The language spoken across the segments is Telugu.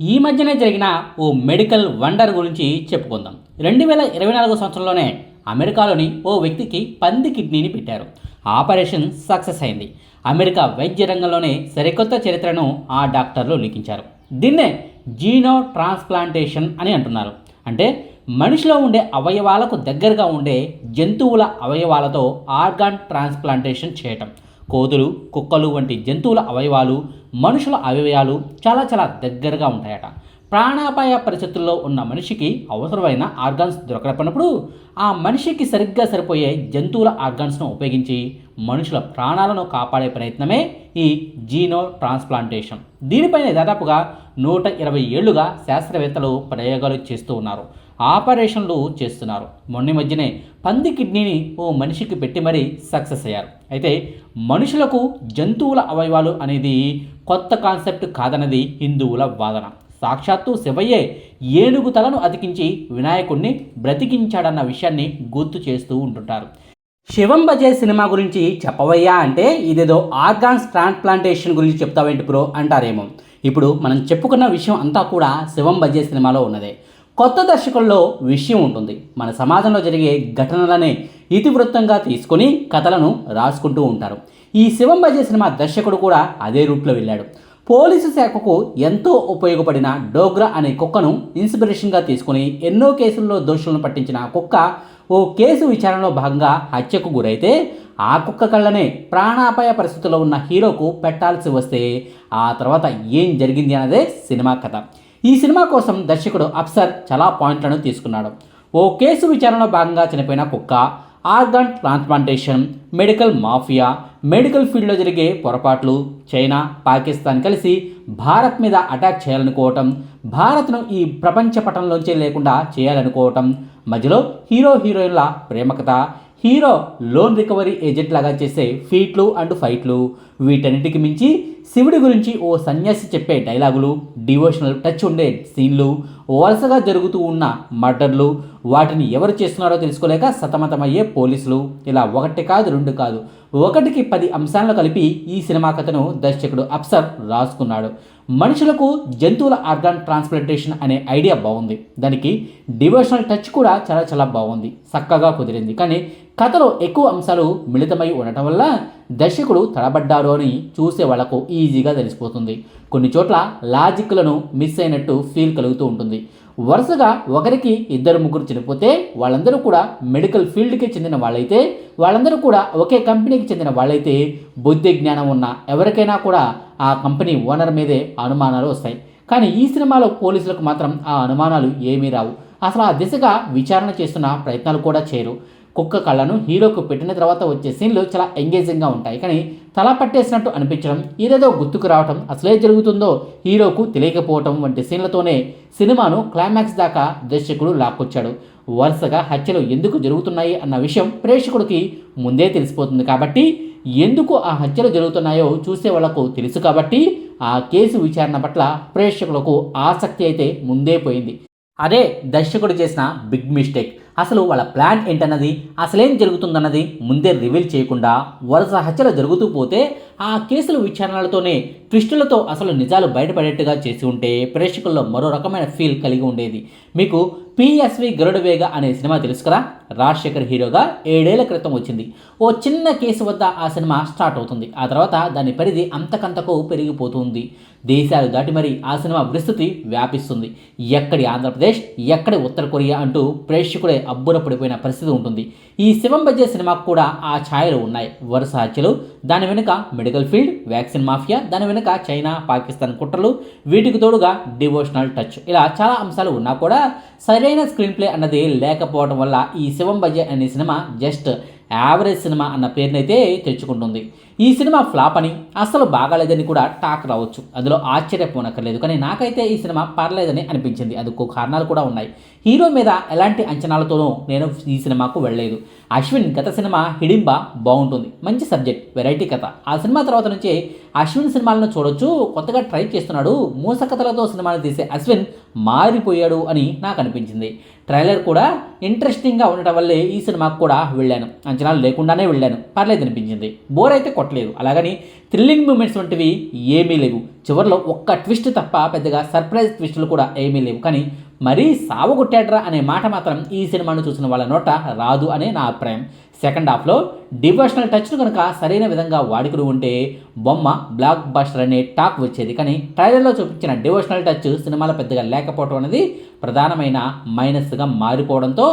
ఈ మధ్యనే జరిగిన ఓ మెడికల్ వండర్ గురించి చెప్పుకుందాం. రెండు వేల ఇరవై నాలుగు సంవత్సరంలోనే అమెరికాలోని ఓ వ్యక్తికి పంది కిడ్నీని పెట్టారు. ఆపరేషన్ సక్సెస్ అయింది. అమెరికా వైద్య రంగంలోనే సరికొత్త చరిత్రను ఆ డాక్టర్లు లిఖించారు. దీన్నే జీనో ట్రాన్స్ప్లాంటేషన్ అని అంటున్నారు. అంటే మనిషిలో ఉండే అవయవాలకు దగ్గరగా ఉండే జంతువుల అవయవాలతో ఆర్గాన్ ట్రాన్స్ప్లాంటేషన్ చేయటం. కోతులు కుక్కలు వంటి జంతువుల అవయవాలు మనుషుల అవయవాలు చాలా చాలా దగ్గరగా ఉంటాయట. ప్రాణాపాయ పరిస్థితుల్లో ఉన్న మనిషికి అవసరమైన ఆర్గాన్స్ దొరకనప్పుడు ఆ మనిషికి సరిగ్గా సరిపోయే జంతువుల ఆర్గాన్స్ను ఉపయోగించి మనుషుల ప్రాణాలను కాపాడే ప్రయత్నమే ఈ జీనో ట్రాన్స్ప్లాంటేషన్. దీనిపైన దాదాపుగా నూట ఇరవై ఏళ్ళుగా శాస్త్రవేత్తలు ప్రయోగాలు చేస్తూ ఉన్నారు. ఆపరేషన్లు చేస్తున్నారు. మొన్న మధ్యనే పంది కిడ్నీని ఓ మనిషికి పెట్టి మరీ సక్సెస్ అయ్యారు. అయితే మనుషులకు జంతువుల అవయవాలు అనేది కొత్త కాన్సెప్ట్ కాదన్నది హిందువుల వాదన. సాక్షాత్తు శివయ్యే ఏనుగు తలను అతికించి వినాయకుణ్ణి బ్రతికించాడన్న విషయాన్ని గుర్తు చేస్తూ ఉంటుంటారు. శివం బజే సినిమా గురించి చెప్పవయ్యా అంటే ఇదేదో ఆర్గాన్స్ ట్రాన్స్ప్లాంటేషన్ గురించి చెప్తావేంటి బ్రో అంటారేమో. ఇప్పుడు మనం చెప్పుకున్న విషయం అంతా కూడా శివం బజే సినిమాలో ఉన్నదే. కొత్త దర్శకుల్లో విషయం ఉంటుంది. మన సమాజంలో జరిగే ఘటనలనే ఇతివృత్తంగా తీసుకొని కథలను రాసుకుంటూ ఉంటారు. ఈ శివంబజ సినిమా దర్శకుడు కూడా అదే రూట్లో వెళ్ళాడు. పోలీసు శాఖకు ఎంతో ఉపయోగపడిన డోగ్రా అనే కుక్కను ఇన్స్పిరేషన్గా తీసుకుని ఎన్నో కేసుల్లో దోషులను పట్టించిన కుక్క ఓ కేసు విచారణలో భాగంగా హత్యకు గురైతే ఆ కుక్క కళ్ళనే ప్రాణాపాయ పరిస్థితుల్లో ఉన్న హీరోకు పెట్టాల్సి వస్తే ఆ తర్వాత ఏం జరిగింది అన్నదే సినిమా కథ. ఈ సినిమా కోసం దర్శకుడు అప్సర్ చాలా పాయింట్లను తీసుకున్నాడు. ఓ కేసు విచారణలో భాగంగా చనిపోయిన కుక్క organ transplantation medical mafia medical ఫీల్డ్లో జరిగే పొరపాట్లు చైనా పాకిస్తాన్ కలిసి భారత్ మీద అటాక్ చేయాలనుకోవటం భారత్ను ఈ ప్రపంచ పటంలోంచే లేకుండా చేయాలనుకోవటం మధ్యలో హీరో హీరోయిన్ల ప్రేమకథ హీరో లోన్ రికవరీ ఏజెంట్ లాగా చేసే ఫీట్లు అండ్ ఫైట్లు వీటన్నిటికి మించి శివుడి గురించి ఓ సన్యాసి చెప్పే డైలాగులు డివోషనల్ టచ్ ఉండే సీన్లు వరుసగా జరుగుతూ ఉన్న మర్డర్లు వాటిని ఎవరు చేస్తున్నారో తెలుసుకోలేక సతమతమయ్యే పోలీసులు. ఇలా ఒకటి కాదు రెండు కాదు. ఒకటికి పది అంశాలను కలిపి ఈ సినిమా కథను దర్శకుడు అప్సర్ రాసుకున్నాడు. మనుషులకు జంతువుల ఆర్గాన్ ట్రాన్స్ప్లాంటేషన్ అనే ఐడియా బాగుంది. దానికి డివోషనల్ టచ్ కూడా చాలా చాలా బాగుంది. చక్కగా కుదిరింది. కానీ కథలో ఎక్కువ అంశాలు మిళితమై ఉండటం వల్ల దర్శకుడు తడబడ్డారు అని చూసే వాళ్ళకు ఈజీగా తెలిసిపోతుంది. కొన్ని చోట్ల లాజిక్లను మిస్ అయినట్టు ఫీల్ కలుగుతూ ఉంటుంది. వరుసగా ఒకరికి ఇద్దరు ముగ్గురు చనిపోతే వాళ్ళందరూ కూడా మెడికల్ ఫీల్డ్కి చెందిన వాళ్ళైతే వాళ్ళందరూ కూడా ఒకే కంపెనీకి చెందిన వాళ్ళైతే బుద్ధి జ్ఞానం ఉన్న ఎవరికైనా కూడా ఆ కంపెనీ ఓనర్ మీదే అనుమానాలు వస్తాయి. కానీ ఈ సినిమాలో పోలీసులకు మాత్రం ఆ అనుమానాలు ఏమీ రావు. అసలు ఆ దిశగా విచారణ చేస్తున్న ప్రయత్నాలు కూడా చేయరు. కుక్క కళ్ళను హీరోకు పెట్టిన తర్వాత వచ్చే సీన్లు చాలా ఎంగేజింగ్గా ఉంటాయి. కానీ తల పట్టేసినట్టు అనిపించడం ఏదేదో గుర్తుకు రావటం అసలే జరుగుతుందో హీరోకు తెలియకపోవటం వంటి సీన్లతోనే సినిమాను క్లైమాక్స్ దాకా దర్శకుడు లాక్కొచ్చాడు. వరుసగా హత్యలు ఎందుకు జరుగుతున్నాయి అన్న విషయం ప్రేక్షకుడికి ముందే తెలిసిపోతుంది కాబట్టి ఎందుకు ఆ హత్యలు జరుగుతున్నాయో చూసే వాళ్ళకు తెలుసు కాబట్టి ఆ కేసు విచారణ పట్ల ప్రేక్షకులకు ఆసక్తి అయితే ముందే పోయింది. అదే దర్శకుడు చేసిన బిగ్ మిస్టేక్. అసలు వాళ్ళ ప్లాన్ ఏంటన్నది అసలేం జరుగుతుందన్నది ముందే రివీల్ చేయకుండా వరుస హత్యలు జరుగుతూ పోతే ఆ కేసుల విచారణలతోనే ట్విస్టులతో అసలు నిజాలు బయటపడేట్టుగా చేసి ఉంటే ప్రేక్షకుల్లో మరో రకమైన ఫీల్ కలిగి ఉండేది. మీకు పిఎస్వి గరుడవేగ అనే సినిమా తెలుసు కదా? రాజశేఖర్ హీరోగా ఏడేళ్ళ క్రితం వచ్చింది. ఓ చిన్న కేసు వద్ద ఆ సినిమా స్టార్ట్ అవుతుంది. ఆ తర్వాత దాని పరిధి అంతకంతకు పెరిగిపోతుంది. దేశాలు దాటి మరి ఆ సినిమా విస్తృతి వ్యాపిస్తుంది. ఎక్కడి ఆంధ్రప్రదేశ్ ఎక్కడి ఉత్తర కొరియా అంటూ ప్రేక్షకుడే అబ్బుర పడిపోయిన పరిస్థితి ఉంటుంది. ఈ శివం బజ్జే సినిమాకు కూడా ఆ ఛాయలు ఉన్నాయి. వరుస హత్యలు దాని వెనుక మెడికల్ ఫీల్డ్ వ్యాక్సిన్ మాఫియా దాని వెనుక చైనా పాకిస్తాన్ కుట్రలు వీటికి తోడుగా డివోషనల్ టచ్. ఇలా చాలా అంశాలు ఉన్నా కూడా సరైన స్క్రీన్ ప్లే అన్నది లేకపోవడం వల్ల ఈ బజ్జే అనే సినిమా జస్ట్ యావరేజ్ సినిమా అన్న పేరునైతే తెచ్చుకుంటుంది. ఈ సినిమా ఫ్లాప్ అని అస్సలు బాగాలేదని కూడా టాక్ రావచ్చు. అందులో ఆశ్చర్యపోనక్కర్లేదు కానీ నాకైతే ఈ సినిమా పర్లేదని అనిపించింది. అందుకు కారణాలు కూడా ఉన్నాయి. హీరో మీద ఎలాంటి అంచనాలతోనూ నేను ఈ సినిమాకు వెళ్ళలేదు. అశ్విన్ గత సినిమా హిడింబ బాగుంటుంది. మంచి సబ్జెక్ట్ వెరైటీ కథ. ఆ సినిమా తర్వాత నుంచి అశ్విన్ సినిమాలను చూడొచ్చు కొత్తగా ట్రై చేస్తున్నాడు మూసకథలతో సినిమాలు తీసే అశ్విన్ మారిపోయాడు అని నాకు అనిపించింది. ట్రైలర్ కూడా ఇంట్రెస్టింగ్గా ఉండటం వల్లే ఈ సినిమాకు కూడా వెళ్ళాను. అంచనాలు లేకుండానే వెళ్ళాను. పర్లేదు అనిపించింది. బోర్ అయితే కొట్టలేదు. అలాగని థ్రిల్లింగ్ మూమెంట్స్ వంటివి ఏమీ లేవు. చివరిలో ఒక్క ట్విస్ట్ తప్ప పెద్దగా సర్ప్రైజ్ ట్విస్టులు కూడా ఏమీ లేవు. కానీ మరీ సావగొట్టాడ్రా అనే మాట మాత్రం ఈ సినిమాను చూసిన వాళ్ళ నోట రాదు అనే నా అభిప్రాయం. సెకండ్ హాఫ్లో డివోషనల్ టచ్ను కనుక సరైన విధంగా వాడుకుని ఉంటే బొమ్మ బ్లాక్ బస్టర్ అనే టాక్ వచ్చేది. కానీ ట్రైలర్లో చూపించిన డివోషనల్ టచ్ సినిమాలో పెద్దగా లేకపోవడం అనేది ప్రధానమైన మైనస్గా మారిపోవడంతో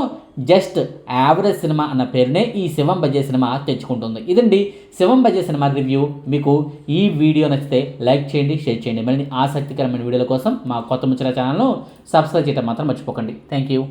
జస్ట్ యావరేజ్ సినిమా అన్న పేరునే ఈ శివం బజే సినిమా తెచ్చుకుంటుంది. ఇదండి శివం బజే సినిమా రివ్యూ. మీకు ఈ వీడియో నచ్చితే లైక్ చేయండి షేర్ చేయండి. మరిన్ని ఆసక్తికరమైన వీడియోల కోసం మా కొత్త ముచ్చిన ఛానల్ను సబ్స్క్రైబ్ చేయడం మాత్రం మర్చిపోకండి. Thank you.